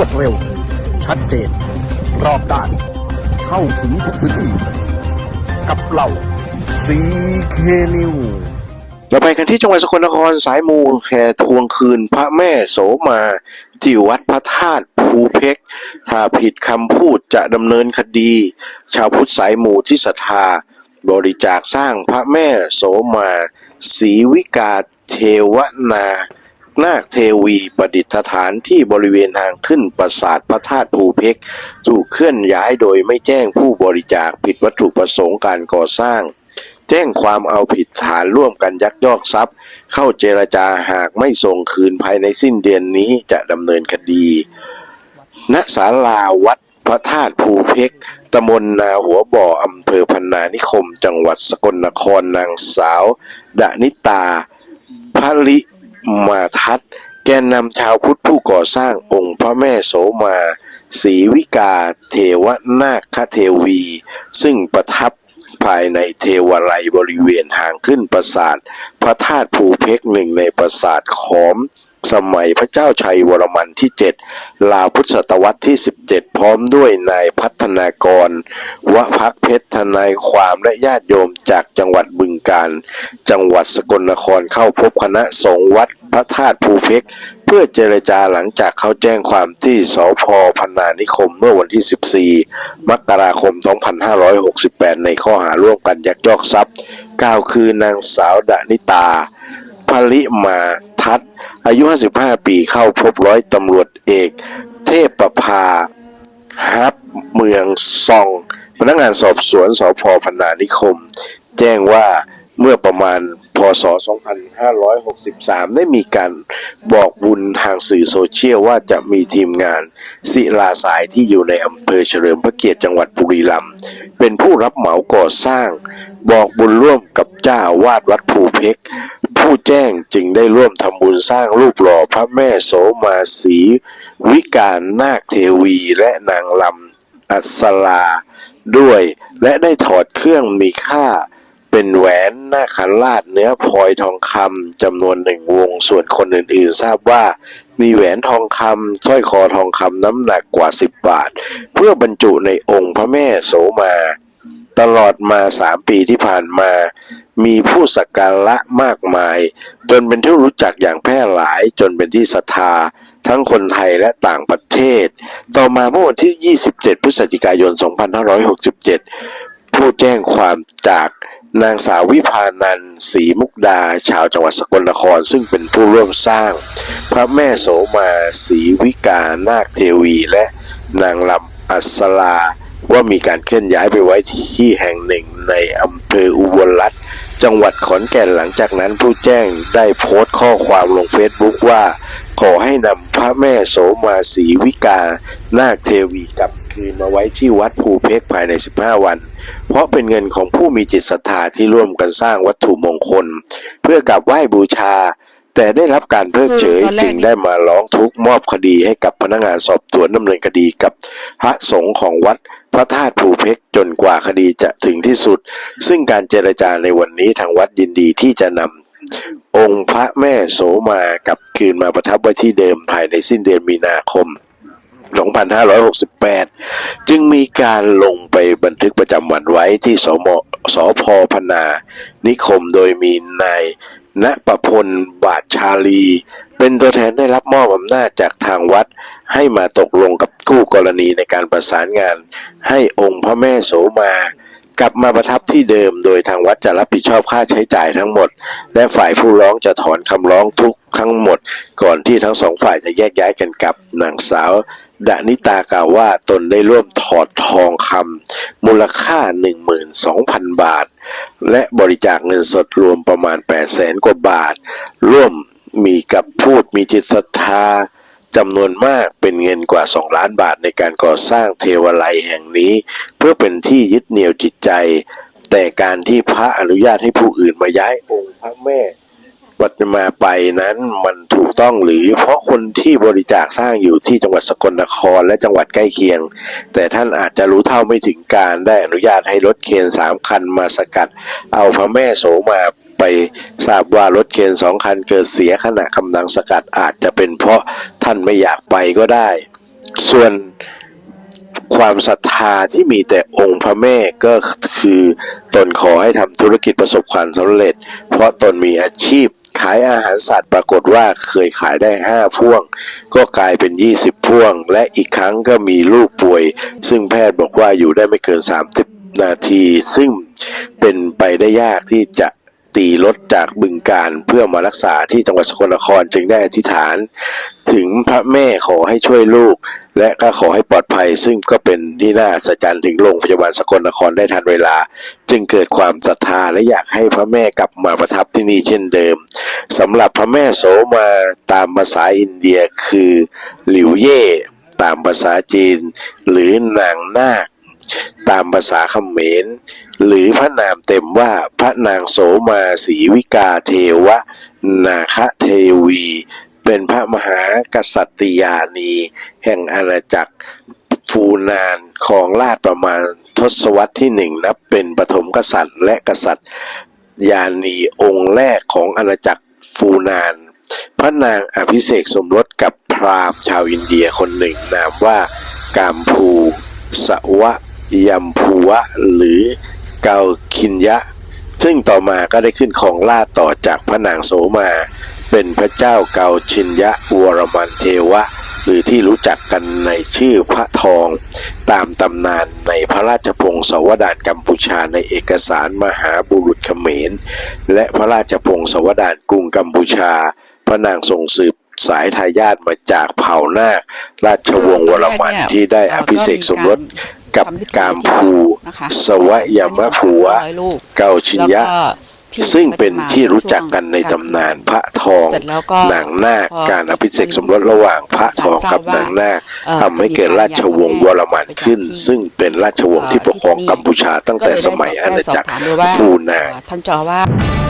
วดเร็ว ชัดเจน รอบด้าน เข้าถึงทุกพื้นที่ กับเราซีเคนิวเราไปกันที่จังหวัดสกลนครสายมูแห่ทวงคืนพระแม่โสมาที่วัดพระธาตุภูเพกถ้าผิดคำพูดจะดำเนินคดี ชาวพุทธสายมูที่ศรัทธา บริจาคสร้างพระแม่โสมาศรีวิกาเทวนา นาคเทวีประดิษฐานที่บริเวณทางขึ้นปราสาทพระธาตุภูเพกถูกเคลื่อนย้ายโดยไม่แจ้งผู้บริจาคผิดวัตถุประสงค์การก่อสร้าง แจ้งความเอาผิดฐานร่วมกันยักยอกทรัพย์ เข้าเจรจาหากไม่ส่งคืนภายในสิ้นเดือนนี้จะดำเนินคดี ณศาลาวัดพระธาตุภูเพกตำบลนาหัวบ่ออำเภอพันนานิคม จังหวัดสกลนครนางสาว ดนิตาพลิ มาทัศแกนนำชาวพุทธผู้ก่อสร้างองค์พระแม่โสมาศรีวิกาเทวนาคเทวี ซึ่งประทับภายในเทวาลัยบริเวณทางขึ้นปราสาท พระธาตุภูเพกหนึ่งในปราสาทขอม สมัยพระเจ้าชัยวรมันที่ 7 ลาวพุทธศตวรรษที่ 17 พร้อมด้วยนายพัฒนากรวพักเพชรทนายความและญาติโยมจากจังหวัดบึงการ จังหวัดสกลนครเข้าพบคณะสงฆ์วัด ระธาตุภูเพกเพื่อเจรจาหลังจากเขาแจ้งความที่สพพนนานิคมเมื่อวันที่ 14 มกราคม 2568 ในข้อหาร่วมกันยักยอกทรัพย์กล่าวคือนางสาวดานิตาพลิมาทัศอายุ 55 ปีเข้าพบร้อยตำรวจเอก เทพประภาฮับเมืองซอง พนักงานสอบสวนสพพนานิคม แจ้งว่าเมื่อประมาณ พศ 2563 ได้มีการบอกบุญทางสื่อโซเชียลว่าจะมีทีมงานศิลาสายที่อยู่ในอำเภอเฉลิมพระเกียรติจังหวัดบุรีรัมย์เป็นผู้รับเหมาก่อสร้าง บอกบุญร่วมกับเจ้าวาดวัดภูเพกผู้แจ้งจึงได้ร่วมทำบุญสร้างรูปหล่อพระแม่โสมาศีวิการนาคเทวีและนางลำอัศราด้วย และได้ถอดเครื่องมีค่า เป็นแหวนหน้าขันลาดเนื้อพลอยทองคำจำนวนหนึ่งวง ส่วนคนอื่นๆ ทราบว่ามีแหวนทองคำสร้อยคอทองคำน้ำหนักกว่า 10 บาท เพื่อบรรจุในองค์พระแม่โสมา ตลอดมาสามปีที่ผ่านมา มีผู้สักการะมากมาย จนเป็นที่รู้จักอย่างแพร่หลายจนเป็นที่ศรัทธาทั้งคนไทยและต่างประเทศ ต่อมาเมื่อวันที่ 27 พฤศจิกายน 2567 ผู้แจ้งความจาก นางสาววิพานันท์ศรีมุกดา ชาวจังหวัดสกลนคร ซึ่งเป็นผู้ร่วมสร้าง พระแม่โสมาศรีวิกานาคเทวี และนางลำอัศราว่ามีการเคลื่อนย้ายไปไว้ที่แห่งหนึ่งในอำเภออุบลรัตน์จังหวัดขอนแก่นหลังจากนั้นผู้แจ้งได้โพสต์ข้อความลงเฟซบุ๊กว่า ขอให้นำพระแม่โสมาศรีวิกานาคเทวีกลับคืนมาไว้ที่วัดภูเพกภายใน 15 วัน เพราะเป็นเงินของผู้มีจิตศรัทธาที่ร่วมกันสร้างวัตถุมงคล เพื่อกราบไหว้บูชา แต่ได้รับการเพิกเฉยคือตอนแรกจึงได้มาร้องทุกข์มอบคดีให้กับพนักงานสอบสวนดำเนินคดีกับพระสงฆ์ของวัดพระธาตุภูเพกจนกว่าคดีจะถึงที่สุด ซึ่งการเจรจาในวันนี้ทางวัดยินดีที่จะนำองค์พระแม่โสมากลับคืนมาประทับไว้ที่เดิมภายในสิ้นเดือนมีนาคม 2568 จึงมีการลงไปบันทึกประจำวันไว้ที่สมสพพนา นิคมโดยมีนายณประพลบาทชาลี เป็นตัวแทนได้รับมอบอำนาจจากทางวัด ให้มาตกลงกับคู่กรณีในการประสานงาน ให้องค์พระแม่โสมากลับมาประทับที่เดิมโดยทางวัดจะรับผิดชอบค่าใช้จ่ายทั้งหมด และฝ่ายผู้ร้องจะถอนคำร้องทุกทั้งหมด ก่อนที่ทั้งสองฝ่ายจะแยกย้ายกันกลับนางสาว ดานิตากล่าวว่าตนได้ร่วมถอดทองคำมูลค่า 12,000 บาท และบริจาคเงินสดรวมประมาณ 800,000กว่าบาท ร่วมมีกับพูดมีจิตศรัทธาจำนวนมากเป็นเงินกว่า 2 ล้านบาทในการก่อสร้างเทวาลัยแห่งนี้ เพื่อเป็นที่ยึดเหนี่ยวจิตใจ แต่การที่พระอนุญาตให้ผู้อื่นมาย้ายองค์พระแม่วัดมาไปนั้นมัน ต้องหรือเพราะคนที่บริจาคสร้างอยู่ที่จังหวัดสกลนครและจังหวัดใกล้เคียง แต่ท่านอาจจะรู้เท่าไม่ถึงการได้อนุญาตให้รถเคนสามคันมาสกัด เอาพระแม่โสมาไปทราบว่ารถเคนสองคันเกิดเสียขณะกำลังสกัดอาจจะเป็นเพราะท่านไม่อยากไปก็ได้ ส่วนความศรัทธาที่มีแต่องค์พระแม่ก็คือตนขอให้ทำธุรกิจประสบความสำเร็จ เพราะตนมีอาชีพ ขายอาหารสัตว์ปรากฏว่าเคยขายได้ 5 พ่วง ก็กลายเป็น 20 พ่วง และอีกครั้งก็มีลูกป่วย ซึ่งแพทย์บอกว่าอยู่ได้ไม่เกิน 30 นาที ซึ่งเป็นไปได้ยากที่จะตีรถจากบึงการเพื่อมารักษาที่จังหวัดสกลนครจึงได้อธิษฐาน ถึงพระแม่ขอให้ช่วยลูก และก็ขอให้ปลอดภัย ซึ่งก็เป็นที่น่าอัศจรรย์ถึงโรงพยาบาลสกลนครได้ทันเวลา จึงเกิดความศรัทธาและอยากให้พระแม่กลับมาประทับที่นี่เช่นเดิมสำหรับพระแม่โสมาตามภาษาอินเดียคือหลิวเย่ตามภาษาจีน หรือนางนาคตามภาษาเขมร หรือพระนามเต็มว่าพระนางโสมาศรีวิกาเทวะ นาคเทวี เป็นพระมหากษัตริยานี แห่งอาณาจักรฟูนานของราชประมาณ ทศวรรษที่หนึ่งนับเป็นปฐมกษัตริย์ และกษัตริยานีองค์แรกของอาณาจักรฟูนาน พระนางอภิเษกสมรสกับพราหมณ์ชาวอินเดียคนหนึ่งนามว่ากามภูสวะยัมพูวะ หรือเกาคินยะ ซึ่งต่อมาก็ได้ขึ้นของราชต่อจากพระนางโสมา เป็นพระเจ้าเกาชินยะวรมันเทวะ หรือที่รู้จักกันในชื่อพระทอง ตามตำนานในพระราชพงศาวดารกัมพูชาในเอกสารมหาบุรุษเขมร และพระราชพงศาวดารกรุงกัมพูชา พระนางทรงสืบสายทายาทมาจากเผ่านาคราชวงศ์วรมันที่ได้อภิเษกสมรสกับกามภู สวะยมภูวะเกาชินยะ ซึ่งเป็นที่รู้จักกันในตำนานพระทองเสร็จแล้วก็นางนาคการอภิเษกสมรสระหว่างพระทองกับนางนาคเอ่อทำให้เกิดราชวงศ์วรมันขึ้น ซึ่งเป็นราชวงศ์ที่ปกครองกัมพูชาตั้งแต่สมัยอาณาจักรสอบถามดูว่าฟูนานท่านเจาอาวาส